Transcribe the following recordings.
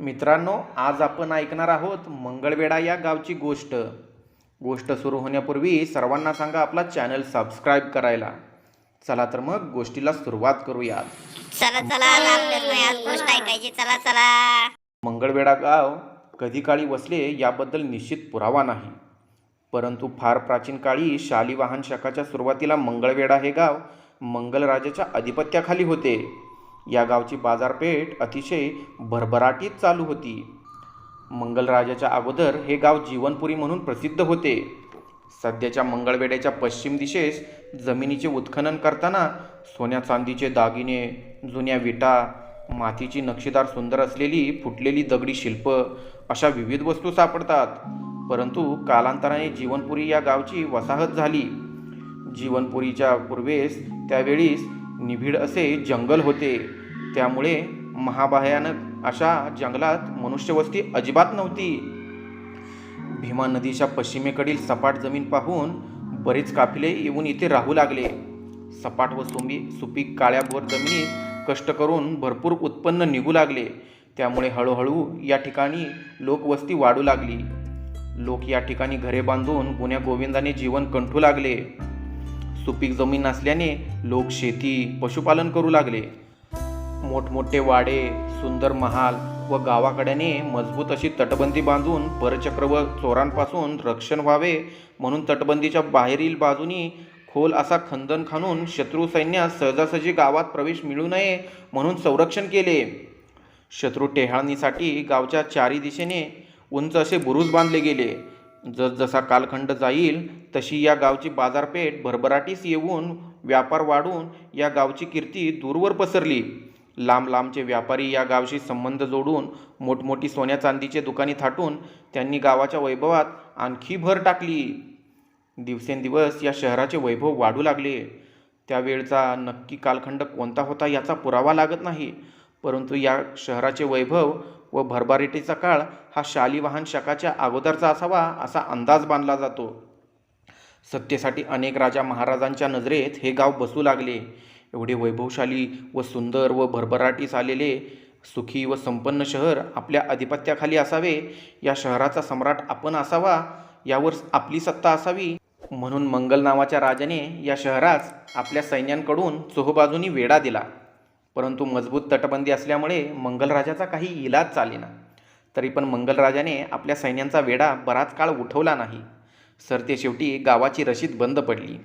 मित्रांनो आज आपण ऐकणार आहोत मंगळवेढा या गावची गोष्ट. गोष्ट सुरू होण्यापूर्वी सर्वांना सांगा आपला चॅनल सबस्क्राईब करायला. चला तर मग गोष्टीला सुरुवात करूयात. चला चला आपल्याला नाही आज गोष्ट ऐकायची. चला चला. मंगळवेढा गाव कधी काळी वसले याबद्दल निश्चित पुरावा नाही. परंतु फार प्राचीन काळी शालिवाहन शकाच्या सुरुवातीला मंगळवेढा हे गाव मंगलराजाच्या अधिपत्याखाली होते. या गावची बाजारपेठ अतिशय भरभराटीत चालू होती. मंगलराजाच्या अगोदर हे गाव जीवनपुरी म्हणून प्रसिद्ध होते. सध्याच्या मंगळवेड्याच्या पश्चिम दिशेस जमिनीचे उत्खनन करताना सोन्या चांदीचे दागिने जुन्या विटा मातीची नक्षीदार सुंदर असलेली फुटलेली दगडी शिल्प अशा विविध वस्तू सापडतात. परंतु कालांतराने जीवनपुरी या गावची वसाहत झाली. जीवनपुरीच्या पूर्वेस त्यावेळीस निभीड असे जंगल होते. त्यामुळे महाभयानक अशा जंगलात मनुष्यवस्ती अजिबात नव्हती. भीमा नदीच्या पश्चिमेकडील सपाट जमीन पाहून बरेच काफिले येऊन इथे राहू लागले. सपाट व सुमी सुपीक काळ्याभोर जमिनीत कष्ट करून भरपूर उत्पन्न निघू लागले. त्यामुळे हळूहळू या ठिकाणी लोकवस्ती वाढू लागली. लोक या ठिकाणी घरे बांधून गुण्या गोविंदाने जीवन कंठू लागले. सुपीक जमीन असल्याने लोक शेती पशुपालन करू लागले. मोठमोठे वाडे सुंदर महाल व गावाकड्याने मजबूत अशी तटबंदी बांधून परचक्र व चोरांपासून रक्षण व्हावे म्हणून तटबंदीच्या बाहेरील बाजूनी खोल असा खंदन खाणून शत्रू सैन्यास सहजासहजी गावात प्रवेश मिळू नये म्हणून संरक्षण केले. शत्रू टेहाळणीसाठी गावच्या चारी दिशेने उंच असे बुरुज बांधले गेले. जसजसा कालखंड जाईल तशी या गावची बाजारपेठ भरभराटीस येऊन व्यापार वाढून या गावची कीर्ती दूरवर पसरली. लांब लांबचे व्यापारी या गावशी संबंध जोडून मोठमोठी सोन्या चांदीचे दुकाने थाटून त्यांनी गावाच्या वैभवात आणखी भर टाकली. दिवसेंदिवस या शहराचे वैभव वाढू लागले. त्यावेळचा नक्की कालखंड कोणता होता याचा पुरावा लागत नाही. परंतु या शहराचे वैभव व भरभराटीचा काळ हा शालिवाहन शकाच्या अगोदरचा असावा असा अंदाज बांधला जातो. सत्तेसाठी अनेक राजा महाराजांच्या नजरेत हे गाव बसू लागले. एवढे वैभवशाली व सुंदर व भरभराटीस आलेले सुखी व संपन्न शहर आपल्या अधिपत्याखाली असावे या शहराचा सम्राट आपण असावा यावर आपली सत्ता असावी. म्हणून मंगल नावाच्या राजाने या शहरास आपल्या सैन्यांकडून चोहबाजूंनी वेढा दिला. परंतु मजबूत तटबंदी असल्यामुळे मंगलराजाचा काही इलाज चालेना. तरी पण मंगलराजाने आपल्या सैन्यांचा वेढा बराच काळ उठवला नाही. सरते शेवटी गावाची रशीद बंद पडली.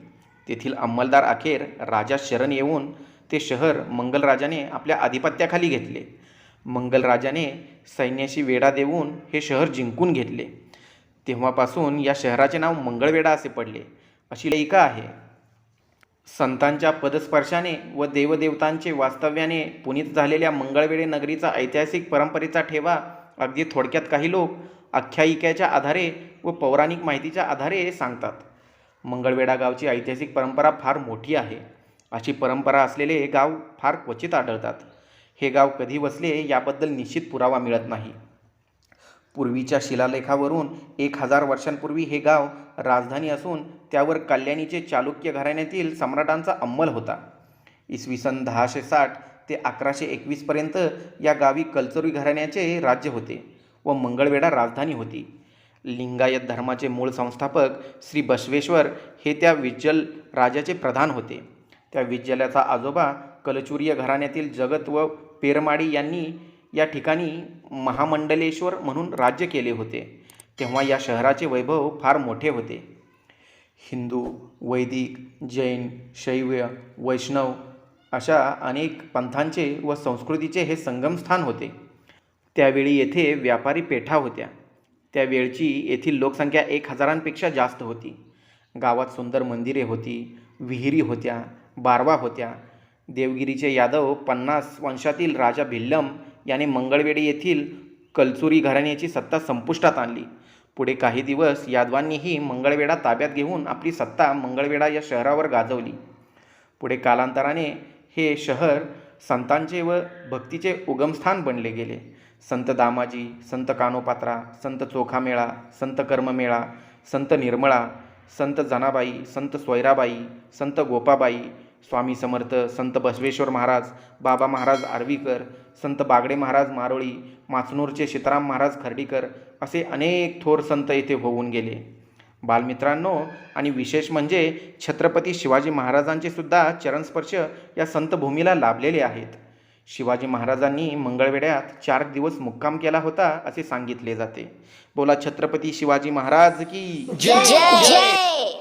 तेथील अंमलदार अखेर राजा शरण येऊन ते शहर मंगलराजाने आपल्या अधिपत्याखाली घेतले. मंगलराजाने सैन्याशी वेढा देऊन हे शहर जिंकून घेतले. तेव्हापासून या शहराचे नाव मंगळवेढा असे पडले. अशी लयिका आहे. संतांच्या पदस्पर्शाने व देवदेवतांचे वास्तव्याने पुनीत झालेल्या मंगळवेढे नगरीचा ऐतिहासिक परंपरेचा ठेवा अगदी थोडक्यात काही लोक आख्यायिकेच्या आधारे व पौराणिक माहितीच्या आधारे सांगतात. मंगळवेढा गावची ऐतिहासिक परंपरा फार मोठी आहे. अशी परंपरा असलेले हे गाव फार क्वचित आढळतात. हे गाव कधी वसले याबद्दल निश्चित पुरावा मिळत नाही. पूर्वीच्या शिलालेखावरून एक हजार वर्षांपूर्वी हे गाव राजधानी असून त्यावर कल्याणीचे चालुक्य घराण्यातील सम्राटांचा अंमल होता. इसवी सन दहाशे साठ ते अकराशे एकवीसपर्यंत या गावी कलचरी घराण्याचे राज्य होते व मंगळवेढा राजधानी होती. लिंगायत धर्माचे मूळ संस्थापक श्री बसवेश्वर हे त्या विज्जल राजाचे प्रधान होते. त्या विज्जलाचा आजोबा कलचुरीय घराण्यातील जगत व पेरमाडी यांनी या ठिकाणी महामंडलेश्वर म्हणून राज्य केले होते. तेव्हा या शहराचे वैभव फार मोठे होते. हिंदू वैदिक जैन शैव वैष्णव अशा अनेक पंथांचे व संस्कृतीचे हे संगमस्थान होते. त्यावेळी येथे व्यापारी पेठा होत्या. त्यावेळची येथील लोकसंख्या एक हजारांपेक्षा जास्त होती. गावात सुंदर मंदिरे होती विहिरी होत्या बारवा होत्या. देवगिरीचे यादव पन्नास वंशातील राजा भिल्लम याने मंगळवेडी येथील कलचुरी घराण्याची सत्ता संपुष्टात आणली. पुढे काही दिवस यादवांनीही मंगळवेढा ताब्यात घेऊन आपली सत्ता मंगळवेढा या शहरावर गाजवली. पुढे कालांतराने हे शहर संतांचे व भक्तीचे उगमस्थान बनले गेले. संत दामाजी संत कानोपात्रा संत चोखामेळा संत कर्ममेळा संत निर्मळा संत जनाबाई संत सोयराबाई संत गोपाबाई स्वामी समर्थ संत बसवेश्वर महाराज बाबा महाराज आर्वीकर संत बागडे महाराज मारोळी माचनूरचे सीताराम महाराज खर्डीकर असे अनेक थोर संत येथे होऊन गेले. बालमित्रांनो आणि विशेष म्हणजे छत्रपती शिवाजी महाराजांचे सुद्धा चरणस्पर्श या संतभूमीला लाभलेले आहेत. शिवाजी महाराजांनी मंगळवेढ्यात चार दिवस मुक्काम केला होता असे सांगितले जाते. बोला छत्रपती शिवाजी महाराज की जय!